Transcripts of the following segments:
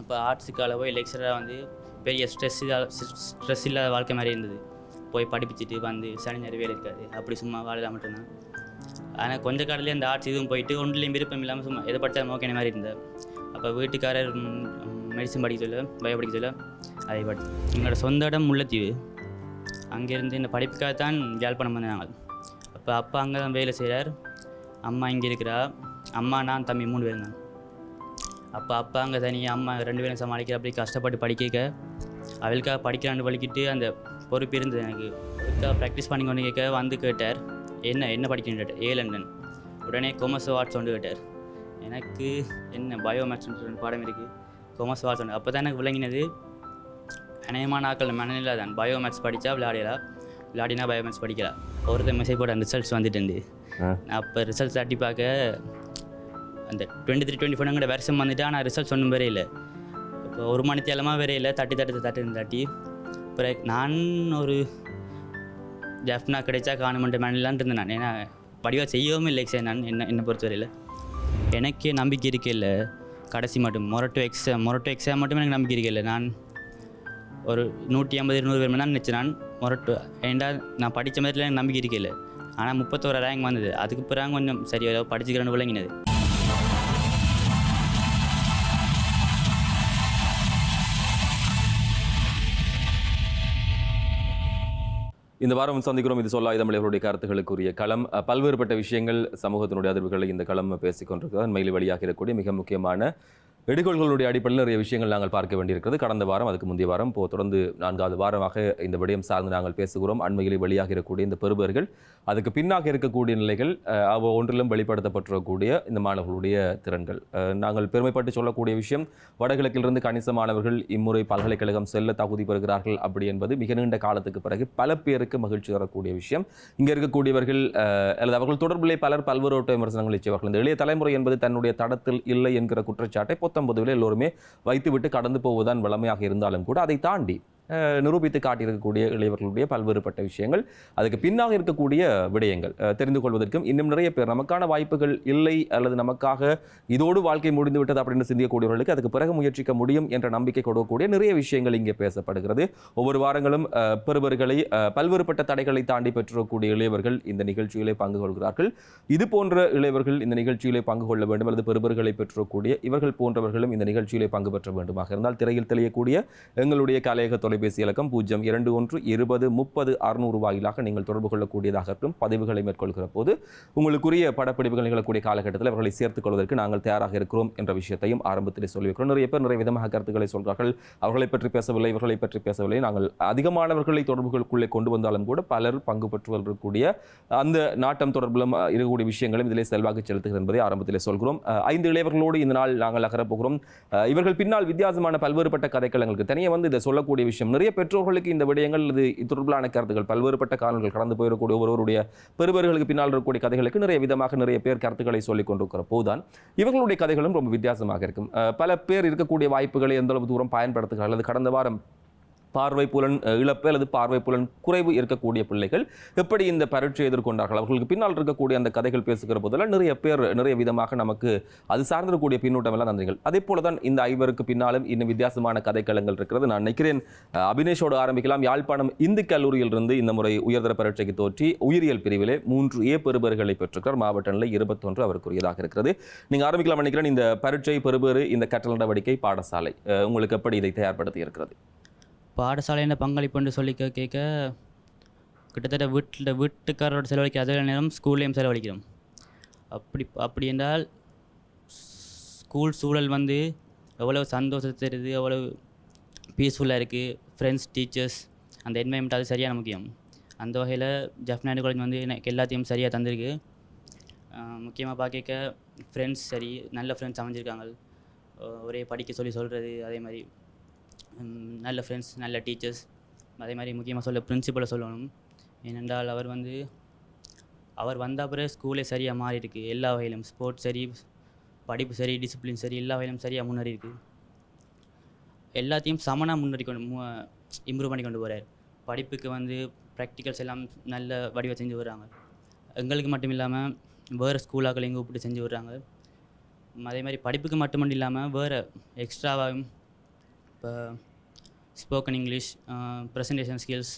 அப்போ ஆர்ட்ஸுக்கால போய் லெக்சராக வந்து பெரிய ஸ்ட்ரெஸ் ஸ்ட்ரெஸ் இல்லாத வாழ்க்கை மாதிரி இருந்தது. போய் படிப்பிச்சுட்டு வந்து சனி ஞாயிறு வேலை இருக்காது. அப்படி சும்மா வாழலாம் மட்டும்தான். ஆனால் கொஞ்ச காலத்துலேயே அந்த ஆர்ட்ஸ் இதுவும் போயிட்டு ஒன்றுலேயும் விருப்பம் இல்லாமல் சும்மா எதை படித்தாலும் ஓகே மாதிரி இருந்தேன். அப்போ வீட்டுக்காரர் மெடிசன் படிக்க சொல்ல பயோ படிக்க சொல்ல அதை படி எங்களோட சொந்த இடம் முல்லைத்தீவு. அங்கேருந்து இந்த படிப்புக்காக தான் யாழ்ப்பாணம் வந்தாங்க அப்போ அப்பா அங்கே தான் வேலை செய்கிறார் அம்மா இங்கே இருக்கிறா. அம்மா நான் தம்பி மூணு பேர் தான் அப்போ அப்பா அங்கே தனியாக அம்மா ரெண்டு பேரும் சமாளிக்கிற அப்படி கஷ்டப்பட்டு படிக்க அவளுக்காக படிக்கிறான்னு வலிக்கிட்டு அந்த பொறுப்பு இருந்தது எனக்கு. ஒருக்கா ப்ராக்டிஸ் பண்ணி கொண்டு கேட்க வந்து கேட்டார். என்ன என்ன படிக்கணும்னு கேட்டார். ஏ லண்டன் உடனே கொமர்ஸ் ஆர்ட்ஸ் வந்து கேட்டார். எனக்கு என்ன பயோ மேத்ஸ் பாடம் இருக்குது கொமர்ஸ் ஆர்ட்ஸ் ஒன்று அப்போ தான் எனக்கு விளங்கினது. அநேகமான ஆக்கள் மனநிலை தான். பயோ மேத்ஸ் படித்தா விளையாடலாம் விளையாடினா பயோ மேத்ஸ் படிக்கலாம் ஒருத்தர் மெசேஜ் போட்ட ரிசல்ட்ஸ் வந்துட்டு ஆ. அப்போ ரிசல்ட்ஸ் தட்டி பார்க்க அந்த டுவெண்ட்டி த்ரீ டுவெண்ட்டி ஃபோனுங்கிற வருஷம் வந்துட்டு ஆனால் ரிசல்ட்ஸ் ஒன்றும் வரையில இப்போ ஒரு மணி தேலமாக வரையில தட்டி தட்டி தட்டி தட்டி அப்புறம் நான் ஒரு ஜெஃப்னா கிடைச்சா காணுமெண்ட் மேனலான் இருந்தேன் நான். ஏன்னா வடிவாக செய்யவும் இல்லை சார் நான். என்ன என்னை பொறுத்தவரையில். எனக்கே நம்பிக்கை இருக்கே இல்லை கடைசி மட்டும். மொரட்டோ எக்ஸாம் மொரட்டோ எக்ஸாம் மட்டும் எனக்கு நம்பிக்கை இருக்கே இல்லை நான் ஒரு நூற்றி ஐம்பது இருநூறு பேர் தான் நினச்சேன் நான். மொரட்டோ ஏண்டா நான் படித்த மாதிரிலாம் எனக்கு நம்பிக்கை இருக்கே இல்லை ஆனால் முப்பத்தோரு ரேங்க் வந்தது. அதுக்கு பிறகு கொஞ்சம் சரி ஏதோ படிச்சுக்கிறேன்னு விளங்கினது. இந்த வாரம் சந்திக்கிறோம். இது சொல்லா இதமிழர்களுடைய கருத்துக்களுக்குரிய களம். பல்வேறுபட்ட விஷயங்கள் சமூகத்தினுடைய அதிர்வுகளை இந்த களம் பேசிக்கொண்டிருக்கிறார் மயில் வழியாக இருக்கக்கூடிய மிக முக்கியமான எடுகோள்களுடைய அடிப்படையில் நிறைய விஷயங்கள் நாங்கள் பார்க்க வேண்டியிருக்கிறது. கடந்த வாரம் அதுக்கு முந்தைய வாரம் இப்போ தொடர்ந்து நான்காவது வாரமாக இந்த விடயம் சார்ந்து நாங்கள் பேசுகிறோம். அண்மையிலே வெளியாக இருக்கக்கூடிய இந்த பெறுபர்கள் அதுக்கு பின்னாக இருக்கக்கூடிய நிலைகள் அவ ஒன்றிலும் வெளிப்படுத்தப்பட்டிருக்கக்கூடிய இந்த மாணவர்களுடைய திறன்கள். நாங்கள் பெருமைப்பட்டு சொல்லக்கூடிய விஷயம் வடகிழக்கிலிருந்து கணிச மாணவர்கள் இம்முறை பல்கலைக்கழகம் செல்ல தகுதி பெறுகிறார்கள் அப்படி என்பது மிக நீண்ட காலத்துக்கு பிறகு பல பேருக்கு மகிழ்ச்சி தரக்கூடிய விஷயம். இங்கே இருக்கக்கூடியவர்கள் அல்லது அவர்கள் தொடர்பிலே பலர் பல்வேறு விமர்சனங்களை செய்வார்கள். இந்த இளைய தலைமுறை என்பது தன்னுடைய தடத்தில் இல்லை என்கிற குற்றச்சாட்டை பொத்தம்பதுவில் எல்லோருமே வைத்துவிட்டு கடந்து போவதுதான் வளமையாக இருந்தாலும் கூட அதை தாண்டி நிரூபித்து காட்டியிருக்கக்கூடிய இளையவர்களுடைய பல்வேறுபட்ட விஷயங்கள். அதுக்கு பின்னாக இருக்கக்கூடிய விடயங்கள். தெரிந்து கொள்வதற்கும் இன்னும் நிறைய பேர் நமக்கான வாய்ப்புகள் இல்லை அல்லது நமக்காக இதோடு வாழ்க்கை முடிந்து விட்டது அப்படின்னு சிந்திக்கக்கூடியவர்களுக்கு அதுக்கு பிறகு முயற்சிக்க முடியும் என்ற நம்பிக்கை கொடுக்கக்கூடிய நிறைய விஷயங்கள் இங்கே பேசப்படுகிறது. ஒவ்வொரு வாரங்களும் அஹ், பெறுபர்களை பல்வேறுபட்ட தடைகளை தாண்டி பெற்றிருக்கக்கூடிய இளையவர்கள் இந்த நிகழ்ச்சியிலே பங்கு கொள்கிறார்கள். இது போன்ற இளையவர்கள் இந்த நிகழ்ச்சியிலே பங்கு கொள்ள வேண்டும் அல்லது பெறுபர்களை பெற்றிருக்கக்கூடிய இவர்கள் போன்றவர்களும் இந்த நிகழ்ச்சியிலே பங்கு பெற்ற வேண்டுமாக இருந்தால் திரையில் தெளியக்கூடிய எங்களுடைய கலையக தொலைபேசி இலக்கம் பூஜ்ஜியம் இரண்டு ஒன்று இருபது முப்பது அறுநூறு வாயிலாக நீங்கள் தொடர்பு கொள்ளக்கூடியதாக இருக்கும். பதிவுகளை மேற்கொள்கிற போது உங்களுக்குரிய படப்பிடிப்புகள் நிகழக்கூடிய காலகட்டத்தில் அவர்களை சேர்த்துக் கொள்வதற்கு நாங்கள் தயாராக இருக்கிறோம் என்ற விஷயத்தையும் ஆரம்பத்திலே சொல்லியிருக்கிறோம். நிறைய பேர் நிறைய விதமாக கருத்துக்களை சொல்கிறார்கள். அவர்களை பற்றி பேசவில்லை இவர்களை பற்றி பேசவில்லை. நாங்கள் அதிகமானவர்களை தொடர்புகளுக்குள்ளே கொண்டு வந்தாலும் கூட பலர் பங்கு பெற்று வரக்கூடிய அந்த நாட்டம் தொடர்பிலும் இருக்கக்கூடிய விஷயங்களும் இதிலே செல்வாக்கு செலுத்துகிறது என்பதை ஆரம்பத்திலே சொல்கிறோம். ஐந்து இளையவர்களோடு இந்த நாள் நாங்கள் அகரப்போகிறோம் இவர்கள் பின்னால் வித்தியாசமான பல்வேறுபட்ட கதைக்களங்களுக்கு தனியாக வந்து இதை சொல்லக்கூடிய விஷயம் நிறைய பெற்றோர்களுக்கு இந்த விடயங்கள் இது தொடர்பிலான கருத்துக்கள். பல்வேறுபட்ட காரணங்கள் கடந்து போயிடக்கூடிய ஒருவருடைய பெருவர்களுக்கு பின்னால் இருக்கக்கூடிய கதைகளுக்கு நிறைய விதமாக நிறைய பேர் கருத்துக்களை சொல்லிக் கொண்டிருக்கிற போதுதான் இவர்களுடைய கதைகளும் ரொம்ப வித்தியாசமாக இருக்கும். பல பேர் இருக்கக்கூடிய வாய்ப்புகளை எந்த அளவு தூரம் பயன்படுத்துகிறார்கள் அல்லது கடந்த வாரம் பார்வை புலன் இழப்பு அல்லது பார்வை புலன் குறைவு இருக்கக்கூடிய பிள்ளைகள் எப்படி இந்த பரீட்சை எதிர்கொண்டார்கள்? அவர்களுக்கு பின்னால் இருக்கக்கூடிய அந்த கதைகள் பேசுகிற போதெல்லாம் நிறைய பேர் நிறைய விதமாக நமக்கு அது சார்ந்திருக்கூடிய பின்னூட்டம் எல்லாம் நன்றிகள் அதே போல தான் இந்த ஐவருக்கு பின்னாலும் இன்னும் வித்தியாசமான கதைக்களங்கள் இருக்கிறது. நான் நினைக்கிறேன் அபினேஷோடு ஆரம்பிக்கலாம். யாழ்ப்பாணம் இந்து கல்லூரியிலிருந்து இந்த முறை உயர்தர பரீட்சைக்கு தோற்றி உயிரியல் பிரிவிலே மூன்று ஏ பெறுபர்களை பெற்றிருக்கிறார். மாவட்ட நிலை இருபத்தொன்று அவருக்குரியதாக இருக்கிறது. நீங்கள் ஆரம்பிக்கலாம் நினைக்கிறேன். இந்த பரீட்சை பெறுபேறு இந்த கற்றல் நடவடிக்கை பாடசாலை. உங்களுக்கு எப்படி இதை தயார்படுத்தி இருக்கிறது? பாடசாலையில் பங்களிப்புன்னு சொல்லி கேட்க கிட்டத்தட்ட வீட்டில் வீட்டுக்காரரோட செலவழிக்க அதே நேரம் ஸ்கூல்லையும் செலவழிக்கிறோம். அப்படி அப்படி என்றால் ஸ்கூல் சூழல் வந்து எவ்வளோ சந்தோஷத்தை தருது எவ்வளோ பீஸ்ஃபுல்லாக இருக்குது ஃப்ரெண்ட்ஸ் டீச்சர்ஸ் அந்த என்வாயன்மெண்ட் அது சரியான முக்கியம். அந்த வகையில் ஜெஃப்னாடி காலேஜ் வந்து எனக்கு எல்லாத்தையும் சரியாக தந்திருக்கு. முக்கியமாக பார்க்க ஃப்ரெண்ட்ஸ் சரி நல்ல ஃப்ரெண்ட்ஸ் அமைஞ்சிருக்காங்க. ஒரே படிக்க சொல்லி சொல்கிறது அதே மாதிரி நல்ல ஃப்ரெண்ட்ஸ் நல்ல டீச்சர்ஸ் அதே மாதிரி முக்கியமாக சொல்ல பிரின்சிபலை சொல்லணும். ஏனென்றால் அவர் வந்து அவர் வந்த பிறகு ஸ்கூலே சரியாக மாறி இருக்குது எல்லா வகையிலும் ஸ்போர்ட்ஸ் சரி படிப்பு சரி டிசிப்ளின் சரி எல்லா வகையிலும் சரியாக முன்னேறி இருக்குது எல்லாத்தையும் சமனாக முன்னேறி கொண்டு இம்ப்ரூவ் பண்ணி கொண்டு போகிறார் படிப்புக்கு வந்து ப்ராக்டிக்கல்ஸ் எல்லாம் நல்ல வடிவம் செஞ்சு வர்றாங்க எங்களுக்கு மட்டும் இல்லாமல் வேறு ஸ்கூலாக்கள் எங்கே கூப்பிட்டு செஞ்சு விடுறாங்க. அதே மாதிரி படிப்புக்கு மட்டும் இல்லாமல் வேறு எக்ஸ்ட்ராவாகவும் இப்போ ஸ்போக்கன் இங்கிலீஷ் ப்ரெசன்டேஷன் ஸ்கில்ஸ்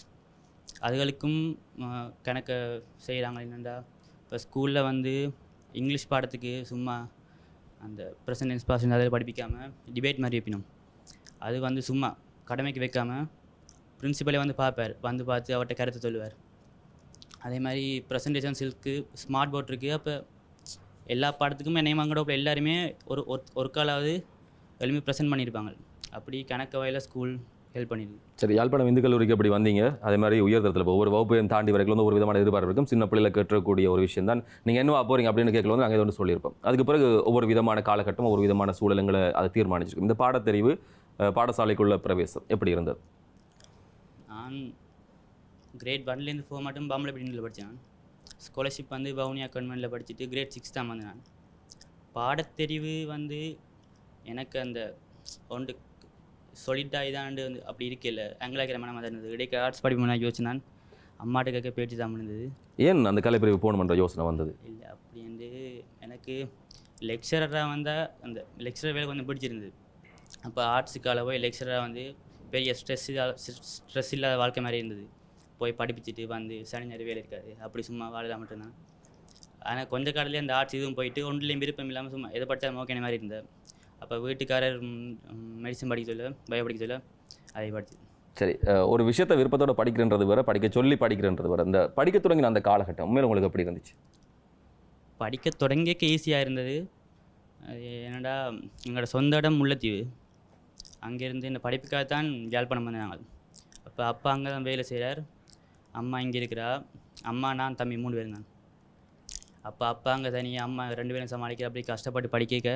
அதுகளுக்கும் அஹ், கணக்க செய்கிறாங்க என்னென்னா இப்போ ஸ்கூலில் வந்து இங்கிலீஷ் பாடத்துக்கு சும்மா அந்த ப்ரெசன்டென்ஸ் பாசன் அதில் படிப்பிக்காமல் டிபேட் மாதிரி வைப்பினோம். அது வந்து சும்மா கடமைக்கு வைக்காமல் பிரின்சிபலே வந்து பார்ப்பார். வந்து பார்த்து அவர்கிட்ட கருத்து சொல்லுவார். அதே மாதிரி ப்ரெசன்டேஷன் ஸ்கில்ஸ்க்கு ஸ்மார்ட் போர்ட் இருக்குது அப்போ எல்லா பாடத்துக்குமே நேமாங்கடோப்பில் எல்லாருமே ஒரு ஒரு- ஒரு காலாவது எளிமை ப்ரெசென்ட் பண்ணியிருப்பாங்க. அப்படி கணக்கு வகையில் ஸ்கூல் ஹெல்ப் பண்ணிடுது. சரி யாழ்ப்பாணம் இந்து கல்லூரிக்கு அப்படி வந்தீங்க? அதே மாதிரி உயர்தரத்தில் இப்போ ஒவ்வொரு வகுப்பையும் தாண்டி வரைக்கும் வந்து ஒரு விதமான எதிர்பார்ப்பு இருக்கும். சின்ன பிள்ளைல கேட்டக்கூடிய ஒரு விஷயம் தான் நீங்கள் என்னவா போறீங்க அப்படின்னு கேட்கல வந்து நாங்கள் வந்து சொல்லியிருப்போம். அதுக்கு பிறகு ஒவ்வொரு விதமான காலகட்டம் ஒவ்வொரு விதமான சூழலங்களை அதை தீர்மானிச்சிருக்கும். இந்த பாடத்தெரிவு பாடசாலைக்குள்ள பிரவேசம் எப்படி இருந்தது? நான் கிரேட் ஒன்லேருந்து ஃபோர் மட்டும் பாம்பளை பிடினில் படித்தேன் ஸ்காலர்ஷிப் வந்து வவுனியா கன்வென்ட்டில் படிச்சுட்டு கிரேட் சிக்ஸ் தான் வந்தேன் நான். பாடத்தெரிவு வந்து எனக்கு அந்த ஒன்று சொல்லிட்டாக இதாண்டு வந்து அப்படி இருக்கல ஆங்கிலாக்கிற மனமாக தான் இருந்தது. இடைக்க ஆர்ட்ஸ் படிப்பு நான் யோசிச்சு நான் அம்மாட்ட கேட்க பேச்சு தான் இருந்தது ஏன் அந்த கலைப்பிரிவு போகணுமென்ற யோசனை வந்தது? இல்லை அப்படி வந்து எனக்கு லெக்சரராக வந்தால் அந்த லெக்சரர் வேலை கொஞ்சம் பிடிச்சிருந்தது. அப்போ ஆர்ட்ஸுக்கால போய் லெக்சராக வந்து பெரிய ஸ்ட்ரெஸ் ஸ்ட்ரெஸ் இல்லாத வாழ்க்கை மாதிரி இருந்தது. போய் படிப்பிச்சுட்டு வந்து சனி ஞாயிறு வேலை இருக்காது. அப்படி சும்மா வாழலாம் மட்டும்தான். ஆனால் கொஞ்ச காலத்துலேயே அந்த ஆர்ட்ஸ் இதுவும் போயிட்டு ஒன்றுலேயும் விருப்பம் இல்லாமல் சும்மா எதை படித்தாலும் ஓகே மாதிரி இருந்தேன். அப்போ வீட்டுக்காரர் மெடிசன் படிக்க சொல்ல பயோ படிக்க சொல்ல அதை படிச்சு. சரி ஒரு விஷயத்தை விருப்பத்தோட படிக்கிறன்றது வேற படிக்க சொல்லி படிக்கிறன்றது வேற. இந்த படிக்க தொடங்கின அந்த காலகட்டம் உண்மையில உங்களுக்கு எப்படி இருந்துச்சு? படிக்க தொடங்கியக்க ஈஸியாக இருந்தது. அது என்னடா எங்களோட சொந்த இடம் முல்லைத்தீவு. அங்கேருந்து இந்த படிப்புக்காக தான் யாழ்ப்பாணம் வந்தாங்க அப்போ அப்பா அங்கே தான் வேலை செய்கிறார் அம்மா இங்கே இருக்கிறா. அம்மா நான் தம்பி மூணு பேர் தான். அப்போ அப்பா அங்கே தனியாக அம்மா ரெண்டு பேரும் சமாளிக்கிற அப்படி கஷ்டப்பட்டு படிக்க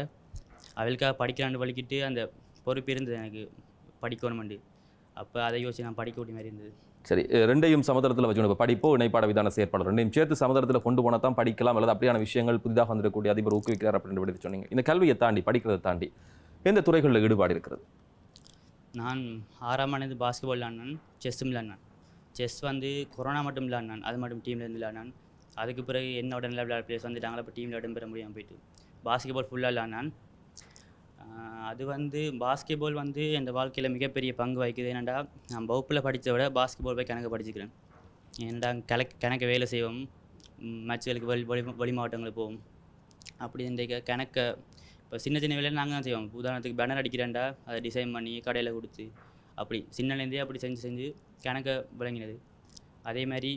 அவளுக்காக படிக்கலான்னு வலிக்கிட்டு அந்த பொறுப்பு இருந்தது எனக்கு படிக்கணுமெண்டு அப்போ அதை யோசிச்சு நான் படிக்க மாதிரி இருந்தது. சரி ரெண்டையும் சமதளத்தில் வச்சுக்கணும். இப்போ படிப்போ இணைப்பாட விதான செயற்பாடு. ரெண்டையும் சேர்த்து சமதளத்தில் கொண்டு போனால் தான் படிக்கலாம். அல்லது அப்படியான விஷயங்கள் புதிதாக வந்திருக்கக்கூடிய அதிபர் ஊக்குவிக்கிறார் அப்படின்னு விடுத்து சொன்னீங்க. இந்த கல்வியை தாண்டி படிக்கிறதை தாண்டி எந்த துறைகளில் ஈடுபாடு இருக்கிறது? நான் ஆறாம் ஆண்டு பாஸ்கெட்பால் விளாடினான் செஸ்ஸும் விளாடினான் செஸ் வந்து கொரோனா மட்டும் விளாடினான் அது மட்டும் டீம்லேருந்து விளாடினான் அதுக்கு பிறகு என்னோட நல்ல விளையாட பிளேயர்ஸ் வந்துட்டாங்களா இப்போ டீமில் இடம் பெற முடியாமல் போயிட்டு. பாஸ்கெட்பால் ஃபுல்லாக விளாடினான் அது வந்து பாஸ்கெட்பால் வந்து என் வாழ்க்கையில் மிகப்பெரிய பங்கு வகிக்குது? என்னடா நான் வகுப்பில் படித்ததை விட பாஸ்கெட்பால் போய் கணக்கு படிச்சுக்கிறேன். ஏன்டா கணக்கு கணக்கு வேலை செய்வோம். மேட்ச்களுக்கு வெளி வெளி வெளி மாவட்டங்களுக்கு போவோம். அப்படி இந்த கணக்கை இப்போ சின்ன சின்ன வேலையில் நாங்கள் தான் செய்வோம். உதாரணத்துக்கு பேனர் அடிக்கிறேன்டா அதை டிசைன் பண்ணி கடையில் கொடுத்து அப்படி சின்னலேருந்தே அப்படி செஞ்சு செஞ்சு கணக்கை விளங்கினது. அதே மாதிரி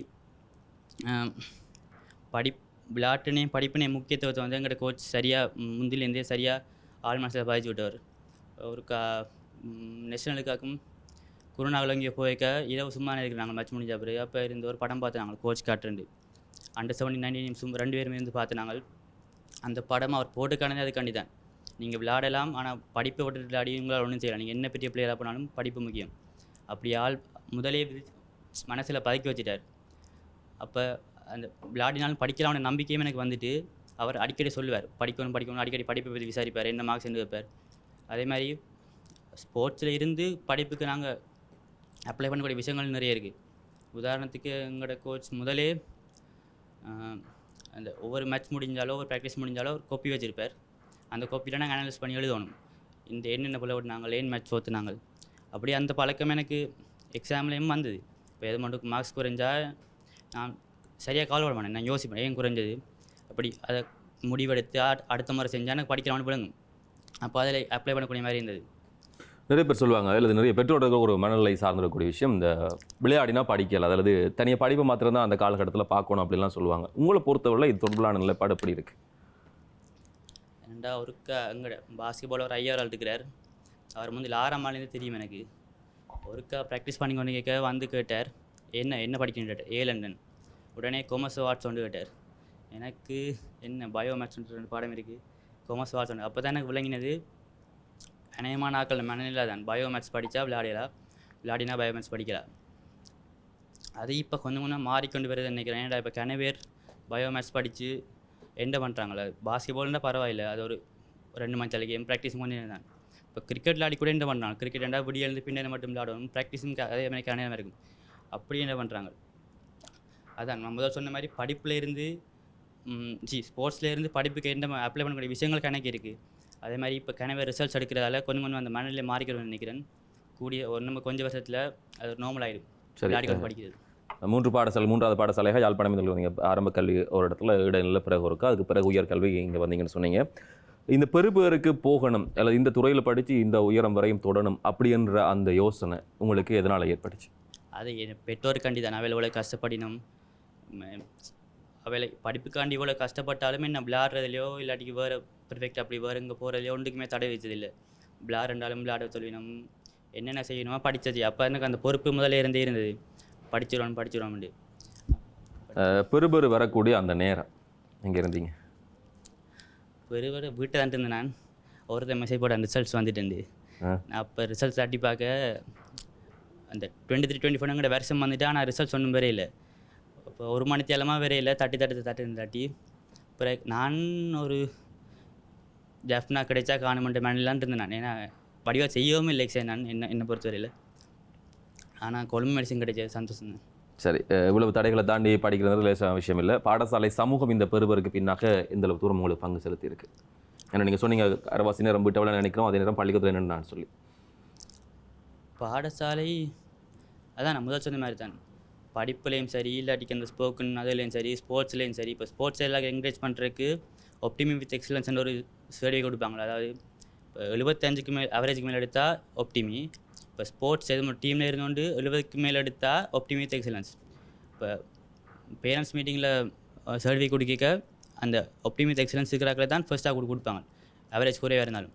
படி விளையாட்டுனே படிப்புனே முக்கியத்துவத்தை வந்து எங்கள்கிட்ட கோச் சரியாக முந்திலேருந்தே சரியாக ஆள் மனசில் பாதிச்சு விட்டவர். ஒரு கா நேஷனலுக்காக்கும் குருநாகல் இங்கே போய்க்க இரவு சும்மா இருக்கிற நாங்கள் மேட்ச் முடிஞ்ச பிறகு. அப்போ இருந்து ஒரு படம் பார்த்து நாங்கள் கோச் காட்டுண்டு அண்டர் செவன்டீன் நைன்டீன் சும் ரெண்டு பேருமே இருந்து பார்த்து நாங்கள் அந்த படம் அவர் போட்டுக்கானதே அதுக்காண்டி தான். நீங்கள் விளையாடலாம் ஆனால் படிப்பை விட்டு விளையாடி உங்களால் ஒன்றும் செய்யலாம். நீங்கள் என்ன பெரிய பிளேயராக போனாலும் படிப்பு முக்கியம். அப்படி ஆள் முதலே மனசில் பதுக்கி வச்சுட்டார். அப்போ அந்த விளையாடினாலும் படிக்கலாம்னு நம்பிக்கையும் எனக்கு வந்துட்டு அவர் அடிக்கடி சொல்லுவார் படிக்கணும் படிக்கணும் அடிக்கடி படிப்பை பற்றி விசாரிப்பார் என்ன மார்க்ஸ் என்று வைப்பார். அதே மாதிரி ஸ்போர்ட்ஸில் இருந்து படிப்புக்கு நாங்கள் அப்ளை பண்ணக்கூடிய விஷயங்கள் நிறைய இருக்குது உதாரணத்துக்கு எங்களோட கோச் முதலே அந்த ஒவ்வொரு மேட்ச் முடிஞ்சாலோ ஒரு ப்ராக்டிஸ் முடிஞ்சாலோ ஒரு கோப்பி வச்சுருப்பார். அந்த கோப்பியில் நாங்கள் அனலைஸ் பண்ணி எழுதணும். இந்த என்னென்ன பிள்ளை நாங்கள் ஏன் மேட்ச் ஓத்துனாங்க நாங்கள்? அப்படியே அந்த பழக்கம் எனக்கு எக்ஸாம்லேயும் வந்தது. இப்போ எது மட்டும் மார்க்ஸ் குறைஞ்சால் நான் சரியாக கால் விட மாட்டேன். நான் யோசிப்பேன் ஏன் குறைஞ்சது? அப்படி அதை முடிவெடுத்து அடுத்த முறை செஞ்சால் எனக்கு படிக்கலாம்னு விளங்கும். அப்போ அதில் அப்ளை பண்ணக்கூடிய மாதிரி இருந்தது. நிறைய பேர் சொல்லுவாங்க அல்லது நிறைய பெற்றோர்கள் ஒரு மனநிலை சார்ந்திருக்கக்கூடிய விஷயம். இந்த விளையாடினா படிக்கல அதாவது தனியாக படிப்பை மாத்திரம் தான் அந்த காலகட்டத்தில் பார்க்கணும் அப்படிலாம் சொல்லுவாங்க. உங்களை பொறுத்தவரை இது தொடர்பிலான நிலைப்பாடு எப்படி இருக்கு? ரெண்டா ஒருக்கா எங்கட பாஸ்கெட்பால் ஒரு ஐயார் ஆள் இருக்கிறார் அவர் வந்து ஆறாம் ஆள்லேருந்து தெரியும் எனக்கு. ஒருக்கா ப்ராக்டிஸ் பண்ணி கொண்டு கேட்க வந்து கேட்டார். என்ன என்ன படிக்கணும்னு கேட்டார். A London. உடனே கொமர்ஸ் ஆர்ட்ஸ் வந்து கேட்டார். எனக்கு என்ன பயோ மேக்ஸ்ன்ற ரெண்டு பாடம் இருக்குது கொமர்ஸ் ஆர்ட்ஸ் அப்போ தான் எனக்கு விளங்கினது அநேகமான ஆக்கள் மனநிலை தான். பயோ மேக்ஸ் படித்தா விளையாடலாம் விளையாடினா பயோ மேக்ஸ் படிக்கலாம் அது இப்போ கொஞ்சம் கொஞ்சம் மாறிக்கொண்டு வருது நினைக்கிறேன். ஏன்டா இப்போ கனவேர் பயோ மேக்ஸ் படித்து என்ன பண்ணுறாங்களே பாஸ்கெட்பால்னா பரவாயில்ல. அது ஒரு ரெண்டு மணி தலை கேம் ப்ராக்டிஸும் கொஞ்சம் தான். இப்போ கிரிக்கெட் விளையாடி கூட என்ன பண்ணுறாங்க கிரிக்கெட் ரெண்டா விடிய எழுந்து பின்னாடி மட்டும் விளையாடணும் ப்ராக்டிஸும் அதே மாதிரி கனவே இருக்கும். அப்படி என்ன பண்ணுறாங்க அதான் நம்ம முதல் சொன்ன மாதிரி படிப்பில் இருந்து ஜி ஸ்போர்ட்ஸில் இருந்து படிப்புக்கு என்ன அப்ளை பண்ணக்கூடிய விஷயங்கள் கணக்கு இருக்குது அதே மாதிரி இப்போ கனவே ரிசல்ட்ஸ் எடுக்கிறதால கொஞ்சம் கொஞ்சம் அந்த மனநிலை மாறிக்கிறோம்னு நினைக்கிறேன். கூடிய ஒரு நம்ம கொஞ்சம் வருஷத்தில் அது நார்மல் ஆகிடும் சரி விளையாடி படிக்கிறது. மூன்று பாடசாலை மூன்றாவது பாடசாலையாக யாழ்ப்பாணம் நீங்கள் ஆரம்ப கல்வி ஒரு இடத்துல இடைநிலை பிறகு இருக்கா. அதுக்கு பிறகு உயர்கல்வி இங்கே வந்தீங்கன்னு சொன்னீங்க. இந்த பெறுபேருக்கு போகணும் அல்லது இந்த துறையில் படித்து இந்த உயரம் வரையும் தொடணும் அப்படின்ற அந்த யோசனை உங்களுக்கு எதனால் ஏற்பட்டுச்சு? அது என் பெற்றோருக்காண்டி தான். அவள் இவ்வளோ கஷ்டப்படினோம் அவளை படிப்புக்காண்டி இவ்வளோ கஷ்டப்பட்டாலுமே நான் விளையாடுறதுலையோ இல்லாட்டிக்கு வேறு பெர்ஃபெக்ட் அப்படி வேறு இங்கே போகிறதுலையோ ஒன்றுக்குமே தடை வச்சதில்லை விளையாடுறாலும் விளையாட சொல்லினோம் என்னென்ன செய்யணுமோ படித்தது அப்போ எனக்கு அந்த பொறுப்பு முதல்ல இருந்தே இருந்தது. படிச்சிடுவோம் படிச்சிடுவோம்னு அஹ் பெறுபேறு வரக்கூடிய அந்த நேரம். எங்கே இருந்தீங்க? வெறும் வீட்டை தான் இருந்தேன் நான். ஒருத்தர் மெசேஜ் போட ரிசல்ட்ஸ் வந்துட்டு இருந்து. அப்போ ரிசல்ட்ஸ் தட்டி பார்க்க அந்த டுவெண்ட்டி த்ரீ டுவெண்ட்டி ஃபோர் வருஷம் வந்துட்டு ஆனால் ரிசல்ட்ஸ் ஒன்றும் வேற இல்லை. இப்போ ஒரு மணி தேலமாக வேற இல்லை தட்டி தட்டி தட்டி தட்டி பிறகு நான் ஒரு ஜெஃப்னா கிடைச்சா காணுமெண்ட் மேனலான் இருந்தேன் நான். ஏன்னா வடிவாக செய்யவும் இல்லை சார் நான். என்ன என்னை பொறுத்தவரையில் ஆனால் கொழும்பு மெடிசன் கிடைச்சது சந்தோஷம் தான். சரி இவ்வளவு தடைகளை தாண்டி படிக்கிறது லேசான விஷயம் இல்லை. பாடசாலை சமூகம் இந்த பெறுபருக்கு பின்னாக இந்த தூரம் உங்களுக்கு பங்கு செலுத்தி இருக்கு ஏன்னா நீங்கள் சொன்னீங்க அரவாசி நேரம் வீட்டை நினைக்கிறோம் அதே நேரம் பள்ளிக்கூடத்தில் என்னன்னு நான் சொல்லி. பாடசாலை அதான் நான் முதல் சொன்ன மாதிரி தான் படிப்புலேயும் சரி இல்லாட்டிக்கு அந்த ஸ்போக்கன் அதுலேயும் சரி ஸ்போர்ட்ஸ்லேயும் சரி இப்போ ஸ்போர்ட்ஸ் எல்லாம் என்கரேஜ் பண்ணுறதுக்கு ஒப்டிமி வித் எக்ஸலன்ஸ்னு ஒரு சர்டிஃபிகேட் கொடுப்பாங்களா அதாவது இப்போ எழுபத்தஞ்சுக்கு மேல் அவரேஜுக்கு மேலே எடுத்தால் ஒப்டிமி இப்போ ஸ்போர்ட்ஸ் எது டீமில் இருந்தோண்டு எழுபதுக்கு மேலே எடுத்தால் ஒப்டிமி வித் எக்ஸலன்ஸ் இப்போ பேரண்ட்ஸ் மீட்டிங்கில் சர்டிஃபிகேட் கொடுக்க அந்த ஒப்டிமி வித் எக்ஸலன்ஸ் இருக்கிறாக்களை தான் ஃபர்ஸ்ட்டாக கொடு கொடுப்பாங்க. அவரேஜ் குறைவாக இருந்தாலும்.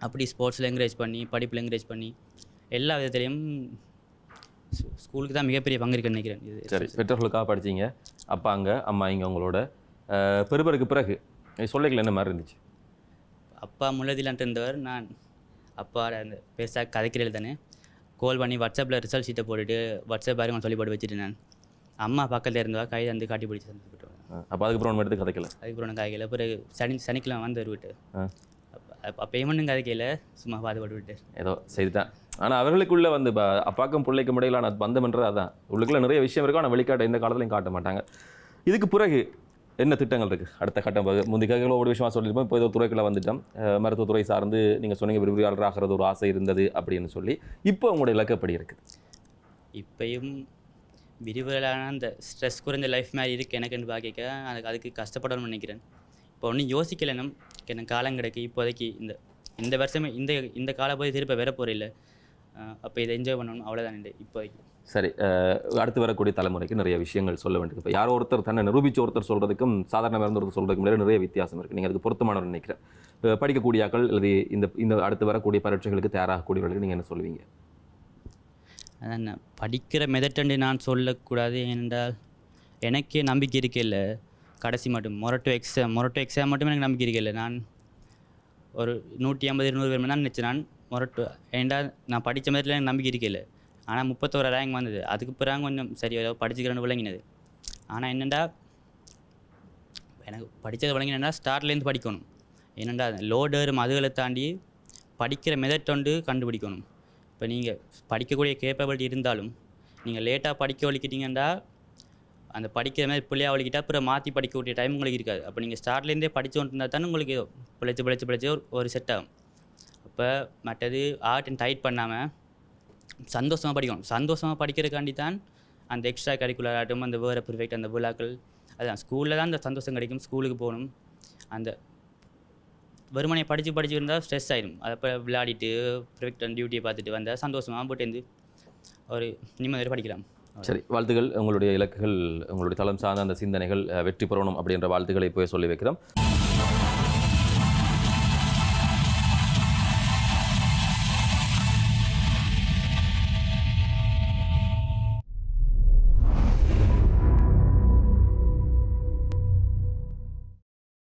அப்படி ஸ்போர்ட்ஸில் என்கரேஜ் பண்ணி படிப்பில் என்கரேஜ் பண்ணி எல்லா விதத்துலேயும் ஸ்கூலுக்கு தான் மிகப்பெரிய பங்கு இருக்குன்னு நினைக்கிறேன். இது சரி பெற்றோர்களுக்காக படிச்சீங்க. அப்பா அங்கே அம்மா இங்கே உங்களோட அஹ் பெறுபருக்கு பிறகு சொல்லிக்கல என்ன மாதிரி இருந்துச்சு? அப்பா முள்ளதிலான்ட்டு இருந்தவர் நான் அப்பா அந்த பெருசாக கதைக்கிறேன் தானே. கால் பண்ணி வாட்ஸ்அப்பில் ரிசல்ட் ஷீட்டை போட்டுட்டு வாட்ஸ்அப் பாருங்க சொல்லி போட்டு வச்சுட்டு நான். அம்மா பக்கத்தில் இருந்தவா கை வந்து காட்டி பிடிச்சி சந்தோஷப்பட்டு அப்போ அதுக்கப்புறம் ஒன்று எடுத்து கதைக்கல? அதுக்கப்புறம் நான் காய்க்கல பிறகு சனி சனிக்கிழமை வந்து விட்டு ஆ. அப்போ பேமெண்ட்டும் கதைக்கல. சும்மா பார்த்து போட்டு விட்டு. ஏதோ செய்துதான் ஆனால் அவர்களுக்குள்ளே வந்து இப்போ அப்பாக்கும் பிள்ளைக்கும் இடையிலான பந்தம்ன்றது அதான். உங்களுக்குள்ளே நிறைய விஷயம் இருக்கும் ஆனால் வெளிக்காட்ட இந்த காலத்துலையும் காட்ட மாட்டாங்க. இதுக்கு பிறகு என்ன திட்டங்கள் இருக்குது அடுத்த கட்டம் முந்தி முந்தைய ஒரு விஷயமா சொல்லியிருப்போம் இப்போ ஏதோ துறைக்குள்ள வந்துட்டோம். மருத்துவத்துறை சார்ந்து நீங்கள் சொன்னீங்க விரிவுரையாளர் ஆகிறது ஒரு ஆசை இருந்தது அப்படின்னு சொல்லி. இப்போ உங்களுடைய இலக்கப்படி இருக்குது இப்பையும் விரிவலான அந்த ஸ்ட்ரெஸ் குறைஞ்ச லைஃப் மாதிரி இருக்குது எனக்குன்னு பார்க்க அதுக்கு அதுக்கு கஷ்டப்படணும்னு நினைக்கிறேன். இப்போ ஒன்றும் யோசிக்கலைனும் எனக்கு காலம் கிடைக்கு இப்போதைக்கு இந்த இந்த வருஷமே இந்த இந்த கால போய் திருப்ப வர போகிற அப்போ இதை என்ஜாய் பண்ணணும் அவ்வளோதான் இப்போதைக்கு. சரி அடுத்து வரக்கூடிய தலைமுறைக்கு நிறைய விஷயங்கள் சொல்ல வேண்டியது. இப்போ யாரோ ஒருத்தர் தன்னை நிரூபிச்ச ஒருத்தர் சொல்கிறதுக்கும் சாதாரண இருந்து ஒருத்தர் சொல்கிறதுக்கும் இடையில நிறைய வித்தியாசம் இருக்குது நீங்கள் அதுக்கு பொருத்தமானவர் நினைக்கிறேன். அஹ் படிக்கக்கூடிய ஆக்கள் அல்லது இந்த இந்த அடுத்து வரக்கூடிய பரீட்சைகளுக்கு தயாராகக்கூடியவர்களுக்கு நீங்கள் என்ன சொல்லுவீங்க? அதான் நான் படிக்கிற மெதட்டண்டு நான் சொல்லக்கூடாது ஏனென்றால் எனக்கே நம்பிக்கை இருக்கே இல்லை கடைசி மட்டும் மொரட்டோ எக்ஸாம் மொரட்டோ எக்ஸாம் மட்டுமே எனக்கு நம்பிக்கை இருக்கே இல்லை நான் ஒரு நூற்றி ஐம்பது இருநூறு பேர் தான் நினச்சேன். நான் முரட்டு. ஏன்டா நான் படித்த மாதிரிலாம் எனக்கு நம்பிக்கை இருக்கல ஆனால் முப்பத்தோரு ரேங்க் வந்தது. அதுக்கு பிறகு கொஞ்சம் சரி ஏதோ படிச்சுக்கிறேன்னு விளங்கினது. ஆனால் என்னெண்டா எனக்கு படித்தது விளங்கினா ஸ்டார்ட்லேருந்து படிக்கணும். என்னெண்டா லோடர் அதுகளை தாண்டி படிக்கிற மெதட்டொண்டு கண்டுபிடிக்கணும். இப்போ நீங்கள் படிக்கக்கூடிய கேப்பபிலிட்டி இருந்தாலும் நீங்கள் லேட்டாக படிக்க வலிக்கிட்டீங்கன்னா அந்த படிக்கிற மாதிரி பிள்ளையாக வலிக்கிட்டா அப்புறம் மாற்றி படிக்கக்கூடிய டைம் உங்களுக்கு இருக்காது. அப்போ நீங்கள் ஸ்டார்ட்லேருந்தே படித்து கொண்டு இருந்தால் தானே உங்களுக்கு பிழைச்சி பிழைச்சி பிழைச்சி ஒரு ஒரு செட் ஆகும். அப்போ மற்றது ஆர்ட் அண்ட் டைட் பண்ணாமல் சந்தோஷமாக படிக்கணும். சந்தோஷமாக படிக்கிறதுக்காண்டி தான் அந்த எக்ஸ்ட்ரா கரிக்குலர் ஆகட்டும் அந்த வேறு ப்ரிஃபெக்ட் அந்த விழாக்கள் அதுதான் ஸ்கூலில் தான் அந்த சந்தோஷம் கிடைக்கும். ஸ்கூலுக்கு போகணும். அந்த வெறுமனை படித்து படித்து இருந்தால் ஸ்ட்ரெஸ் ஆயிடும் அதை அப்போ விளையாடிட்டு ப்ரிஃபெக்ட் டியூட்டியை பார்த்துட்டு வந்தால் சந்தோஷமாக போட்டு ஒரு நிம்மதியோட படிக்கலாம். சரி வாழ்த்துக்கள் உங்களுடைய இலக்குகள் உங்களுடைய தளம் சார்ந்த அந்த சிந்தனைகள் வெற்றி பெறணும் அப்படின்ற வாழ்த்துக்களை போய் சொல்லி வைக்கிறோம்.